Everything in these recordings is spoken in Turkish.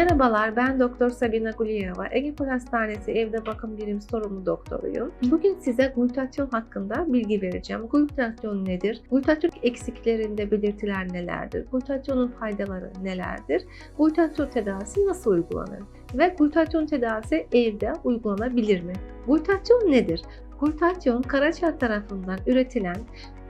Merhabalar, ben Doktor Sabina Guliyeva. Egipol Hastanesi Evde Bakım Birim Sorumlu Doktoruyum. Bugün size glutasyon hakkında bilgi vereceğim. Glutasyon nedir? Glutasyon eksiklerinde belirtiler nelerdir? Glutasyonun faydaları nelerdir? Glutasyon tedavisi nasıl uygulanır? Ve glutasyon tedavisi evde uygulanabilir mi? Glutasyon nedir? Glutasyon karaciğer tarafından üretilen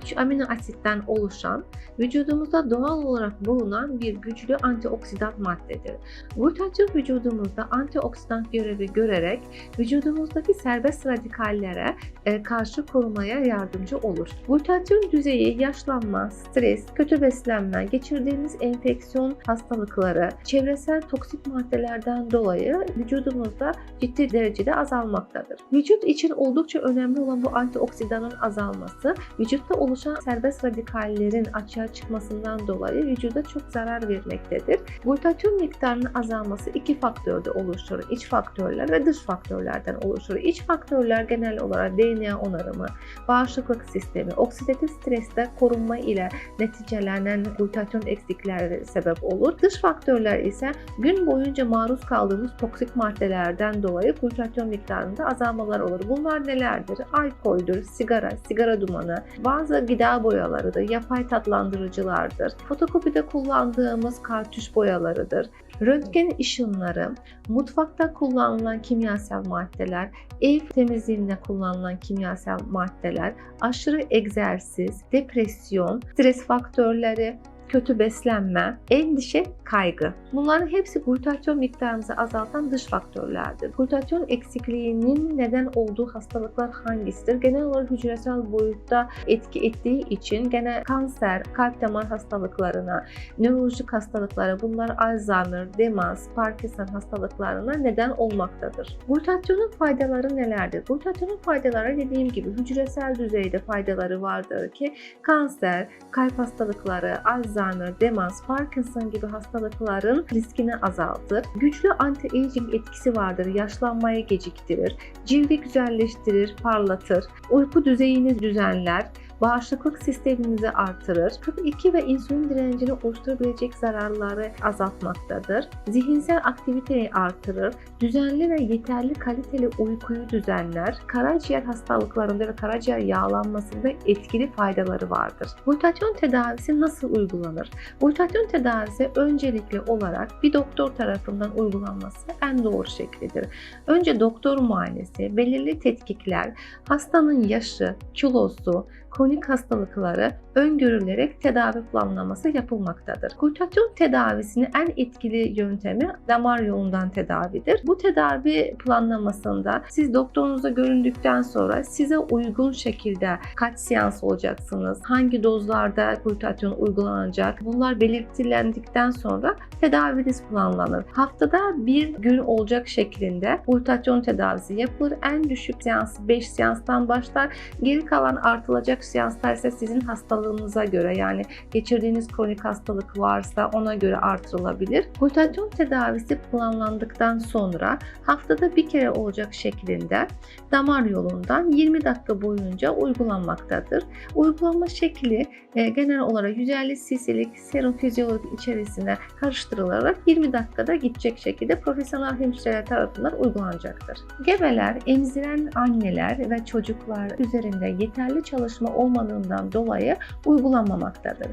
3 amino asitten oluşan, vücudumuzda doğal olarak bulunan bir güçlü antioksidan maddedir. Glutatyon vücudumuzda antioksidan görevi görerek vücudumuzdaki serbest radikallere e, karşı korumaya yardımcı olur. Glutatyon düzeyi yaşlanma, stres, kötü beslenme, geçirdiğimiz enfeksiyon hastalıkları, çevresel toksik maddelerden dolayı vücudumuzda ciddi derecede azalmaktadır. Vücut için oldukça önemli olan bu antioksidanın azalması, vücutta oluşan serbest radikallerin açığa çıkmasından dolayı vücuda çok zarar vermektedir. Glutatyon miktarının azalması iki faktörde oluşur. İç faktörler ve dış faktörlerden oluşur. İç faktörler genel olarak DNA onarımı, bağışıklık sistemi, oksidatif streste korunma ile neticelenen glutatyon eksikleri sebep olur. Dış faktörler ise gün boyunca maruz kaldığımız toksik maddelerden dolayı glutatyon miktarında azalmalar olur. Bunlar nelerdir? Alkoldür, sigara, sigara dumanı, bazı gıda boyalarıdır, yapay tatlandırıcılardır, fotokopide kullandığımız kartuş boyalarıdır, röntgen ışınları, mutfakta kullanılan kimyasal maddeler, ev temizliğinde kullanılan kimyasal maddeler, aşırı egzersiz, depresyon, stres faktörleri, kötü beslenme, endişe, kaygı. Bunların hepsi glutatyon miktarımızı azaltan dış faktörlerdir. Glutatyon eksikliğinin neden olduğu hastalıklar hangisidir? Genel olarak hücresel boyutta etki ettiği için gene kanser, kalp damar hastalıklarına, nörolojik hastalıklara, bunlar Alzheimer, demans, Parkinson hastalıklarına neden olmaktadır. Glutatyonun faydaları nelerdir? Glutatyonun faydaları dediğim gibi hücresel düzeyde faydaları vardır ki kanser, kalp hastalıkları, Alzheimer, demans, Parkinson gibi hastalıkların riskini azaltır. Güçlü anti-aging etkisi vardır. Yaşlanmayı geciktirir, cildi güzelleştirir, parlatır, uyku düzeyini düzenler, bağışıklık sistemimizi artırır. Tip 2 ve insülin direncini oluşturabilecek zararları azaltmaktadır. Zihinsel aktiviteyi artırır. Düzenli ve yeterli kaliteli uykuyu düzenler. Karaciğer hastalıklarında ve karaciğer yağlanmasında etkili faydaları vardır. Glutatyon tedavisi nasıl uygulanır? Glutatyon tedavisi öncelikli olarak bir doktor tarafından uygulanması en doğru şeklidir. Önce doktor muayenesi, belirli tetkikler, hastanın yaşı, kilosu, kronik hastalıkları öngörülerek tedavi planlaması yapılmaktadır. Glutatyon tedavisinin en etkili yöntemi damar yolundan tedavidir. Bu tedavi planlamasında siz doktorunuza göründükten sonra size uygun şekilde kaç seans olacaksınız, hangi dozlarda glutatyon uygulanacak bunlar belirtilendikten sonra tedaviniz planlanır. Haftada bir gün olacak şeklinde glutatyon tedavisi yapılır. En düşük seansı 5 seanstan başlar. Geri kalan artılacak seanslar ise sizin hastalığınıza göre yani geçirdiğiniz kronik hastalık varsa ona göre artırılabilir. Glutatyon tedavisi planlandıktan sonra haftada bir kere olacak şeklinde damar yolundan 20 dakika boyunca uygulanmaktadır. Uygulama şekli e, genel olarak 150 cc'lik serum fizyolojik içerisine karıştırılarak 20 dakikada gidecek şekilde profesyonel hemşireler tarafından uygulanacaktır. Gebeler, emziren anneler ve çocuklar üzerinde yeterli çalışma olmadığından dolayı uygulanmamaktadır.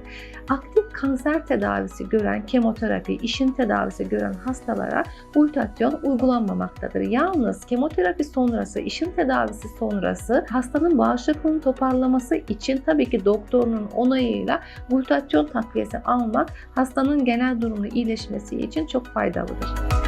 Aktif kanser tedavisi gören kemoterapi, işin tedavisi gören hastalara glutatyon uygulanmamaktadır. Yalnız kemoterapi sonrası, işin tedavisi sonrası hastanın bağışıklığını toparlaması için tabii ki doktorunun onayıyla glutatyon takviyesi almak hastanın genel durumu iyileşmesi için çok faydalıdır.